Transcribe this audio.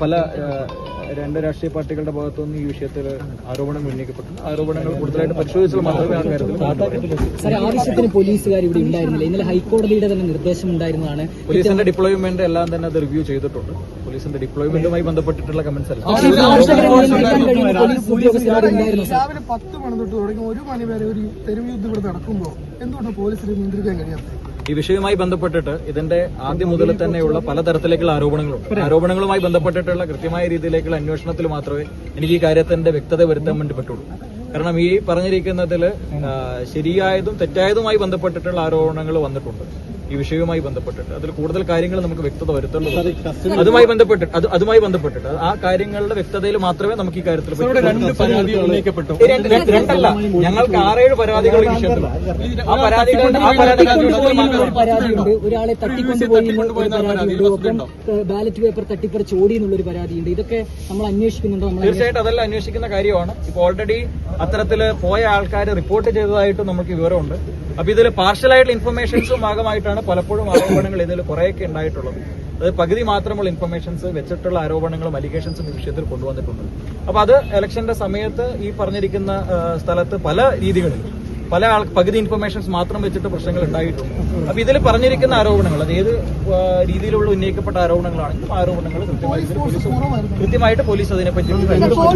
പല രണ്ട് രാഷ്ട്രീയ പാർട്ടികളുടെ ഭാഗത്തുനിന്ന് ഈ വിഷയത്തിൽ ആരോപണം ഉന്നയിക്കപ്പെട്ടു. ആരോപണങ്ങൾ കൂടുതലായിട്ട് പരിശോധിച്ചാൽ മാത്രമേ ആ കാര്യത്തിൽ ആവശ്യത്തിന് പോലീസുകാർ ഇവിടെ ഉണ്ടായിരുന്നില്ല. ഇന്നലെ ഹൈക്കോടതിയുടെ തന്നെ നിർദ്ദേശം ഉണ്ടായിരുന്നതാണ് പോലീസിന്റെ ഡിപ്ലോയ്മെന്റ് എല്ലാം തന്നെ അത് റിവ്യൂ ചെയ്തിട്ടുണ്ട്. പോലീസിന്റെ ഡിപ്ലോയ്മെന്റുമായി ബന്ധപ്പെട്ടിട്ടുള്ള കമന്റ്സ് അല്ല. രാവിലെ പത്ത് മണി തൊട്ട് തുടങ്ങി ഒരു മണി വരെ ഒരു തെരുവ് യുദ്ധം ഇവിടെ നടക്കുമ്പോൾ എന്തുകൊണ്ട് പോലീസിനെ നിയന്ത്രിക്കാൻ കഴിയാത്തത്? ഈ വിഷയവുമായി ബന്ധപ്പെട്ടിട്ട് ഇതിന്റെ ആദ്യം മുതൽ തന്നെയുള്ള പലതരത്തിലേക്കുള്ള ആരോപണങ്ങളുണ്ട് ആരോപണങ്ങളുമായി ബന്ധപ്പെട്ടിട്ടുള്ള കൃത്യമായ രീതിയിലേക്കുള്ള അന്വേഷണത്തിൽ മാത്രമേ എനിക്ക് ഈ കാര്യത്തിന്റെ വ്യക്തത വരുത്താൻ വേണ്ടി പറ്റുള്ളൂ. കാരണം ഈ പറഞ്ഞിരിക്കുന്നതിൽ ശരിയായതും തെറ്റായതുമായി ബന്ധപ്പെട്ടിട്ടുള്ള ആരോപണങ്ങൾ വന്നിട്ടുണ്ട്. ഈ വിഷയവുമായി ബന്ധപ്പെട്ടിട്ട്. അതിൽ കൂടുതൽ കാര്യങ്ങൾ നമുക്ക് വ്യക്തത വരുത്തുള്ളൂ. അതുമായി ബന്ധപ്പെട്ടിട്ട് അത് അതുമായി ബന്ധപ്പെട്ടിട്ട്. ആ കാര്യങ്ങളുടെ വ്യക്തതയിൽ മാത്രമേ നമുക്ക് ഈ കാര്യത്തിൽ രണ്ടല്ല. ഞങ്ങൾക്ക് ആറേഴ് പരാതികൾ ഈ വിഷയത്തിൽ ആ ആ ഒരാളെ തട്ടിക്കൊണ്ടുപോയി ബാലറ്റ് പേപ്പർ തട്ടിപ്പറിച്ച് ഓടി എന്നുള്ള ഒരു പരാതിയുണ്ട്. ഇതൊക്കെ നമ്മൾ അന്വേഷിക്കുന്നുണ്ടോ? നമ്മൾ തീർച്ചയായിട്ടും അതെല്ലാം അന്വേഷിക്കുന്ന കാര്യമാണ്. ഇപ്പൊ ഓൾറെഡി അത്തരത്തിൽ പോയ ആൾക്കാർ റിപ്പോർട്ട് ചെയ്തതായിട്ട് നമുക്ക് വിവരമുണ്ട്. അപ്പൊ ഇതിൽ പാർഷ്യലായിട്ടുള്ള ഇൻഫർമേഷൻസും ഭാഗമായിട്ടാണ് പലപ്പോഴും ആരോപണങ്ങൾ ഇതിൽ കുറേയൊക്കെ ഉണ്ടായിട്ടുള്ളത്. അത് പകുതി മാത്രമുള്ള ഇൻഫർമേഷൻസ് വെച്ചിട്ടുള്ള ആരോപണങ്ങളും അലിഗേഷൻസും ഈ വിഷയത്തിൽ കൊണ്ടുവന്നിട്ടുണ്ട്. അപ്പൊ അത് ഇലക്ഷന്റെ സമയത്ത് ഈ പറഞ്ഞിരിക്കുന്ന സ്ഥലത്ത് പല രീതികളിൽ പല ആൾ പകുതി ഇൻഫർമേഷൻസ് മാത്രം വെച്ചിട്ട് പ്രശ്നങ്ങൾ ഉണ്ടായിട്ടുണ്ട്. അപ്പൊ ഇതിൽ പറഞ്ഞിരിക്കുന്ന ആരോപണങ്ങൾ അത് ഏത് രീതിയിലുള്ള ഉന്നയിക്കപ്പെട്ട ആരോപണങ്ങളാണെങ്കിലും ആരോപണങ്ങൾ കൃത്യമായിട്ട് കൃത്യമായിട്ട് പോലീസ് അതിനെപ്പറ്റി